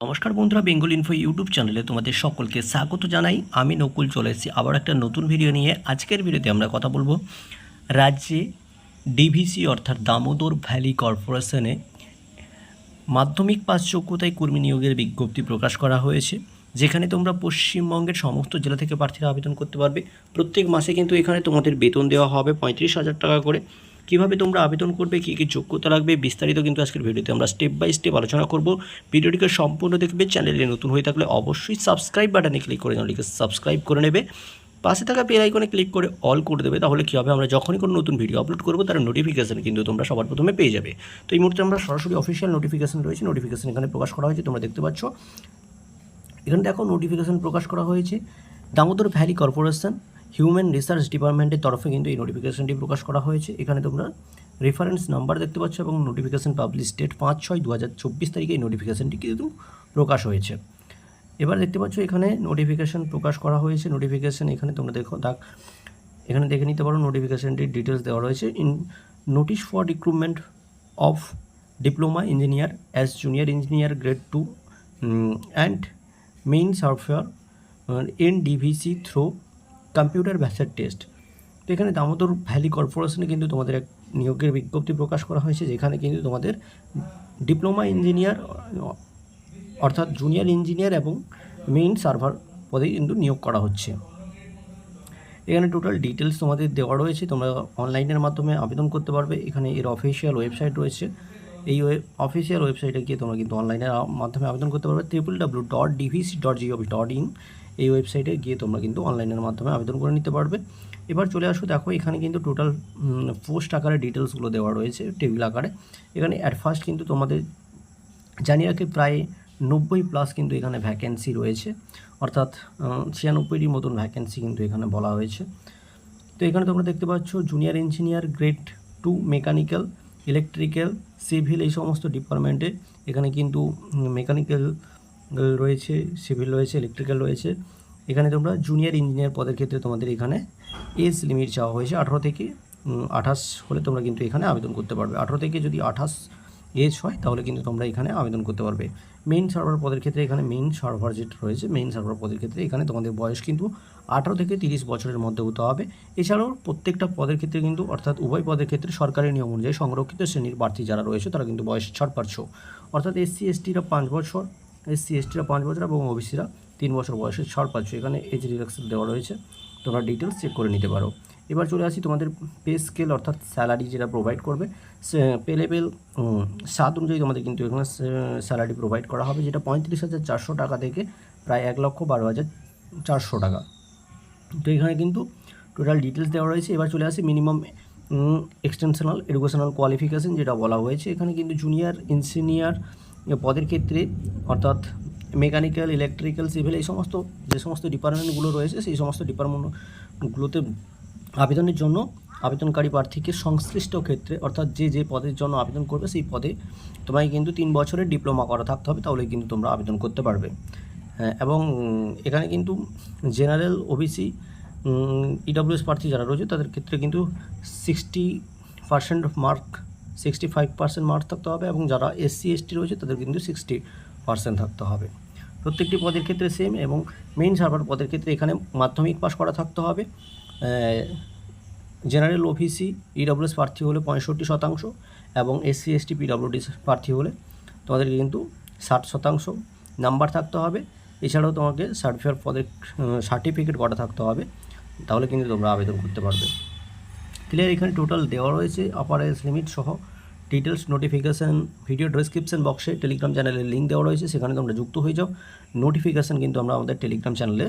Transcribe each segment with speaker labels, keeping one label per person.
Speaker 1: নমস্কার বন্ধুরা, Bengal info YouTube চ্যানেলে তোমাদের সকলকে স্বাগত জানাই। আমি নকুল, চলে এসেছি আবার একটা নতুন ভিডিও নিয়ে। আজকের ভিডিওতে আমরা কথা বলব রাজ্যে ডিভিসি অর্থাৎ দামোদর ভ্যালি কর্পোরেশনে মাধ্যমিক পাস যোগ্যতায় কর্মী নিয়োগের বিজ্ঞপ্তি প্রকাশ করা হয়েছে, যেখানে তোমরা পশ্চিমবঙ্গের সমস্ত জেলা থেকে প্রার্থীরা আবেদন করতে পারবে। প্রত্যেক মাসে কিন্তু এখানে তোমাদের বেতন দেওয়া হবে পঁয়ত্রিশ হাজার টাকা করে। কীভাবে তোমরা আবেদন করবে, কী কী যোগ্যতা লাগবে, বিস্তারিত কিন্তু আজকের ভিডিওতে আমরা স্টেপ বাই স্টেপ আলোচনা করব। ভিডিওটিকে সম্পূর্ণ দেখবে চ্যানেলে নতুন হয়ে থাকলে অবশ্যই সাবস্ক্রাইব বাটনে ক্লিক করে চ্যানেলটিকে সাবস্ক্রাইব করে নেবে। পাশে থাকা বেল আইকনে ক্লিক করে অল করে দেবে, তাহলে কী হবে, আমরা যখনই কোনো নতুন ভিডিও আপলোড করব, তার নোটিফিকেশান কিন্তু তোমরা সবার প্রথমে পেয়ে যাবে। তো এই মুহূর্তে আমরা সরাসরি অফিসিয়াল নোটিফিকেশান রয়েছে নোটিফিকেশান এখানে প্রকাশ করা হয়েছে, তোমরা দেখতে পাচ্ছ। এখানে দেখো নোটিফিকেশন প্রকাশ করা হয়েছে। Damodar valley corporation human research ডিপার্টমেন্টের তরফে কিন্তু এই নোটিফিকেশনটি প্রকাশ করা হয়েছে। এখানে তোমরা রেফারেন্স নাম্বার দেখতে পাচ্ছ এবং নোটিফিকেশন পাবলিশ ডেট পাঁচ ছয় দু হাজার চব্বিশ তারিখে এই নোটিফিকেশনটি কিন্তু প্রকাশ হয়েছে। এবার দেখতে পাচ্ছ এখানে নোটিফিকেশন প্রকাশ করা হয়েছে। নোটিফিকেশন এখানে তোমরা দেখো দাগ এখানে দেখে নিতে পারো নোটিফিকেশনটির ডিটেলস দেওয়া রয়েছে। In notice for recruitment of diploma engineer as junior engineer grade two and main software in DVC through computer based test তো এখানে দামোদর ভ্যালি কর্পোরেশনে কিন্তু তোমাদের এক নিয়োগের বিজ্ঞপ্তি প্রকাশ করা হয়েছে, যেখানে কিন্তু তোমাদের ডিপ্লোমা ইঞ্জিনিয়ার, অর্থাৎ জুনিয়র ইঞ্জিনিয়ার এবং মেইন সার্ভার পদে কিন্তু নিয়োগ করা হচ্ছে। এখানে টোটাল ডিটেলস তোমাদের দেওয়া রয়েছে, তোমরা অনলাইনের মাধ্যমে আবেদন করতে পারবে। এখানে এর অফিসিয়াল ওয়েবসাইট রয়েছে। এই অফিসিয়াল ওয়েবসাইটে গিয়ে তোমরা কিন্তু অনলাইনের মাধ্যমে আবেদন করতে পারবে। Triple W dot DVC dot GOV dot in এই ওয়েবসাইটে গিয়ে তোমরা কিন্তু অনলাইনের মাধ্যমে আবেদন করে নিতে পারবে। এবার চলে আসো, দেখো এখানে কিন্তু টোটাল পোস্ট আকারে ডিটেলসগুলো দেওয়া রয়েছে টেবিল আকারে। এখানে অ্যাট ফার্স্ট কিন্তু তোমাদের জানিয়ে রাখি প্রায় নব্বই প্লাস কিন্তু এখানে ভ্যাকেন্সি রয়েছে। অর্থাৎ ছিয়ানব্বইটির মতন ভ্যাকেন্সি কিন্তু এখানে বলা হয়েছে। তো এখানে তোমরা দেখতে পাচ্ছ junior engineer grade two mechanical electrical civil এই সমস্ত ডিপার্টমেন্টে এখানে কিন্তু মেকানিক্যাল রয়েছে, সিভিল রয়েছে ইলেকট্রিক্যাল রয়েছে। এখানে তোমরা জুনিয়র ইঞ্জিনিয়ার পদের ক্ষেত্রে তোমাদের এখানে এজ লিমিট চাওয়া হয়েছে আঠারো থেকে আঠাশ হলে তোমরা কিন্তু এখানে আবেদন করতে পারবে। আঠারো থেকে যদি আঠাশ এজ হয়, তাহলে কিন্তু তোমরা এখানে আবেদন করতে পারবে। মেইন সার্ভার পদের ক্ষেত্রে এখানে মেইন সার্ভার যেটা রয়েছে মেইন সার্ভার পদের ক্ষেত্রে এখানে তোমাদের বয়স কিন্তু আঠারো থেকে তিরিশ বছরের মধ্যে হতে হবে। এছাড়াও প্রত্যেকটা পদের ক্ষেত্রে কিন্তু, অর্থাৎ উভয় পদের ক্ষেত্রে সরকারি নিয়ম অনুযায়ী সংরক্ষিত শ্রেণির প্রার্থী যারা রয়েছে, তারা কিন্তু বয়স ছাড় পাচ্ছ। অর্থাৎ এসসি এসটিরা পাঁচ বছর এসসি এসটিরা পাঁচ বছর এবং ওবিসিরা তিন বছর বয়সে ছাড় পাচ্ছ। এখানে এজ রিডাকশন দেওয়া রয়েছে। তোমরা ডিটেলস চেক করে নিতে পারো। এবার চলে আসি তোমাদের পে স্কেল অর্থাৎ স্যালারি যেটা প্রোভাইড করবে। পে লেভেল সাত অনুযায়ী তোমাদের কিন্তু এখানে স্যালারি প্রোভাইড করা হবে, যেটা পঁয়ত্রিশ হাজার চারশো টাকা থেকে প্রায় এক লক্ষ বারো হাজার চারশো টাকা। তো এখানে কিন্তু টোটাল ডিটেলস দেওয়া রয়েছে। এবার চলে আসি মিনিমাম এক্সটেনশনাল এডুকেশনাল কোয়ালিফিকেশন যেটা বলা হয়েছে। এখানে কিন্তু জুনিয়র ইঞ্জিনিয়ার পদের ক্ষেত্রে অর্থাৎ মেকানিক্যাল ইলেকট্রিক্যাল সিভিল এই সমস্ত যে সমস্ত ডিপার্টমেন্টগুলো রয়েছে সেই সমস্ত ডিপার্টমেন্টগুলোতে আবেদনের জন্য আবেদনকারী প্রার্থীকে সংশ্লিষ্ট ক্ষেত্রে অর্থাৎ যে যে পদের জন্য আবেদন করবে সেই পদে তোমায় কিন্তু তিন বছরের ডিপ্লোমা করা থাকতে হবে তাহলে কিন্তু তোমরা আবেদন করতে পারবে। হ্যাঁ, এবং এখানে কিন্তু জেনারেল ওবিসি ইডাব্লিউএস প্রার্থী যারা রয়েছে তাদের ক্ষেত্রে কিন্তু sixty percent mark sixty five percent mark থাকতে হবে এবং যারা এসসি এসটি রয়েছে তাদের কিন্তু সিক্সটি পার্সেন্ট থাকতে হবে। প্রত্যেকটি পদের ক্ষেত্রে সেম এবং মেইন সার্ভার পদের ক্ষেত্রে এখানে মাধ্যমিক পাস করা থাকতে হবে। জেনারেল ওবিসি ইডব্লিউএস প্রার্থী হলে পঁয়ষট্টি শতাংশ এবং এসসি এসটি পিডব্লিউডি প্রার্থী হলে তোমাদেরকে কিন্তু ষাট শতাংশ নাম্বার থাকতে হবে। এছাড়াও তোমাকে সার্টিফাইড পদের সার্টিফিকেট করা থাকতে হবে, তাহলে কিন্তু তোমরা আবেদন করতে পারবে। ক্লিয়ার এখানে টোটাল দেওয়া রয়েছে আপার এজ লিমিট সহ। ডিটেলস নোটিফিকেশান ভিডিও ডেসক্রিপশন বক্সে টেলিগ্রাম চ্যানেলের লিঙ্ক দেওয়া রয়েছে, সেখানে তোমরা যুক্ত হয়ে যাও। নোটিফিকেশান কিন্তু আমরা আমাদের টেলিগ্রাম চ্যানেলে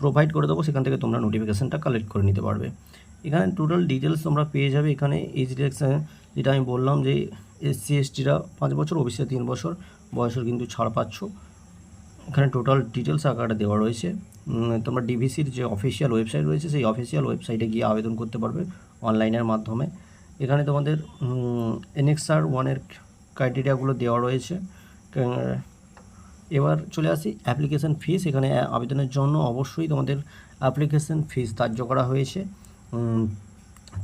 Speaker 1: প্রোভাইড করে দেবো, সেখান থেকে তোমরা নোটিফিকেশানটা কালেক্ট করে নিতে পারবে। এখানে টোটাল ডিটেলস তোমরা পেয়ে যাবে এখানে এজ যেটা আমি বললাম যে এসসি এসটিরা পাঁচ বছর ওবিসিরা তিন বছর, বয়সের কিন্তু ছাড় পাচ্ছ। এখানে টোটাল ডিটেলস আকারে দেওয়া রয়েছে। তোমরা ডিভিসির যে অফিসিয়াল ওয়েবসাইট রয়েছে, সেই অফিসিয়াল ওয়েবসাইটে গিয়ে আবেদন করতে পারবে। অনলাইনের মাধ্যমে। এখানে তোমাদের এনএক্সআর ওয়ানের ক্রাইটেরিয়াগুলো দেওয়া রয়েছে। এবার চলে আসি অ্যাপ্লিকেশান ফিস এখানে আবেদনের জন্য অবশ্যই তোমাদের অ্যাপ্লিকেশন ফিস ধার্য করা হয়েছে।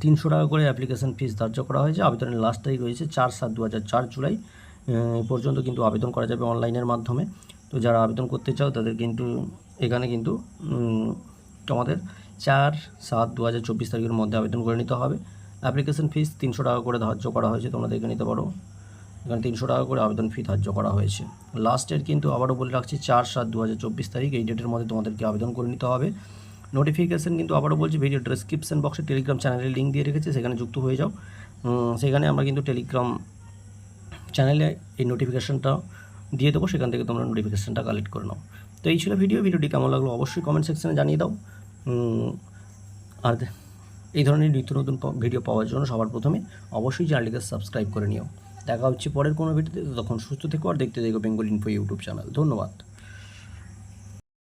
Speaker 1: তিনশো টাকা করে অ্যাপ্লিকেশান ফিস ধার্য করা হয়েছে। আবেদনের লাস্ট তারিখ রয়েছে চার সাত দু জুলাই। পর্যন্ত কিন্তু আবেদন করা যাবে অনলাইনের মাধ্যমে। তো যারা আবেদন করতে চাও তাদের কিন্তু, এখানে কিন্তু তোমাদের চার সাত দু হাজার চব্বিশ তারিখের মধ্যে আবেদন করে নিতে হবে। অ্যাপ্লিকেশন ফিস তিনশো টাকা করে ধার্য করা হয়েছে, তোমরা দেখে নিতে পারো। এখানে তিনশো টাকা করে আবেদন ফি ধার্য করা হয়েছে। লাস্ট ডেট কিন্তু আবারও বলে রাখছি, চার সাত দু হাজার চব্বিশ তারিখ, এই ডেটের মধ্যে তোমাদেরকে আবেদন করে নিতে হবে। নোটিফিকেশান কিন্তু আবারও বলছি ভিডিও ডেসক্রিপশন বক্সে টেলিগ্রাম চ্যানেলের লিঙ্ক দিয়ে রেখেছি, সেখানে যুক্ত হয়ে যাও। সেখানে আমরা কিন্তু টেলিগ্রাম চ্যানেলে এই নোটিফিকেশানটা দিয়ে দেবো, সেখান থেকে তোমরা নোটিফিকেশানটা কালেক্ট করে নাও। তো এই ছিল ভিডিও ভিডিওটি কেমন লাগল অবশ্যই কমেন্ট সেকশনে জানিয়ে দাও। আর এই ধরনের নিত্য নতুন ভিডিও পাওয়ার জন্য সবার প্রথমে অবশ্যই চ্যানেলটিকে সাবস্ক্রাইব করে নিও। দেখা হচ্ছে পরের কোনো ভিডিওতে তখন সুস্থ থেকো আর দেখতে দেখো বেঙ্গল ইনফো ইউটিউব চ্যানেল ধন্যবাদ।